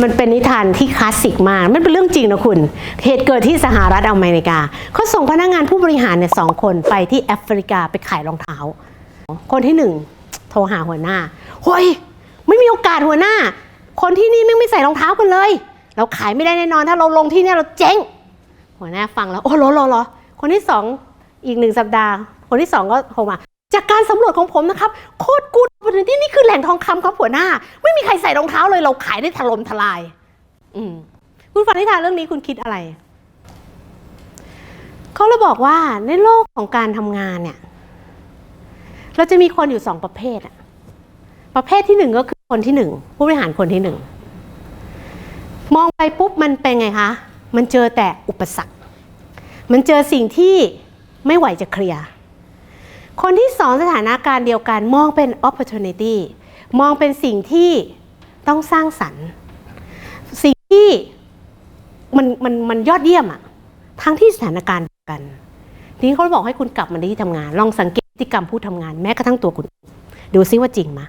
มันเป็นนิทานที่คลาสสิกมาก มันเป็นเรื่องจริงนะคุณ เหตุเกิดที่สหรัฐอเมริกา เขาส่งพนักงานผู้บริหารเนี่ยสองคนไปที่แอฟริกาไปขายรองเท้า คนที่หนึ่งโทรหาหัวหน้าเฮ้ยไม่มีโอกาสหัวหน้า คนที่นี่ไม่ไม่ใส่รองเท้ากันเลย เราขายไม่ได้แน่นอน ถ้าเราลงที่นี่เราเจ๊ง หัวหน้าฟังแล้ว โอ้โหรอรอรอคนที่สองอีกหนึ่งสัปดาห์ คนที่สองก็โทรมา จากการสำรวจของผมนะครับ โคตรกู ดที่นี่คือแหล่งทองคำครับหัวหน้า ไม่มีใครใส่รองเท้าเลยเราขายได้ถล่มทลาย อืมคุณฟังนิทานเรื่องนี้คุณคิดอะไรเขาเลยบอกว่าในโลกของการทำงานเนี่ย เราจะมีคนอยู่สองประเภทอะประเภทที่หนึ่งก็คือคนที่หนึ่งผู้บริหารคนที่หนึ่งมองไปปุ๊บมันเป็นไงคะ มันเจอแต่อุปสรรค มันเจอสิ่งที่ไม่ไหวจะเคลียร์ คนที่สองสถานการณ์เดียวกันมองเป็น opportunity มองเป็นสิ่งที่ต้องสร้างสรรค์ สิ่งที่มันมันมันยอดเยี่ยมอะทั้งที่สถานการณ์เดียวกัน ทีนี้เขาบอกให้คุณกลับมาที่ทำงาน ลองสังเกตพฤติกรรมผู้ทำงานแม้กระทั่งตัวคุณ ดูซิว่าจริงไหม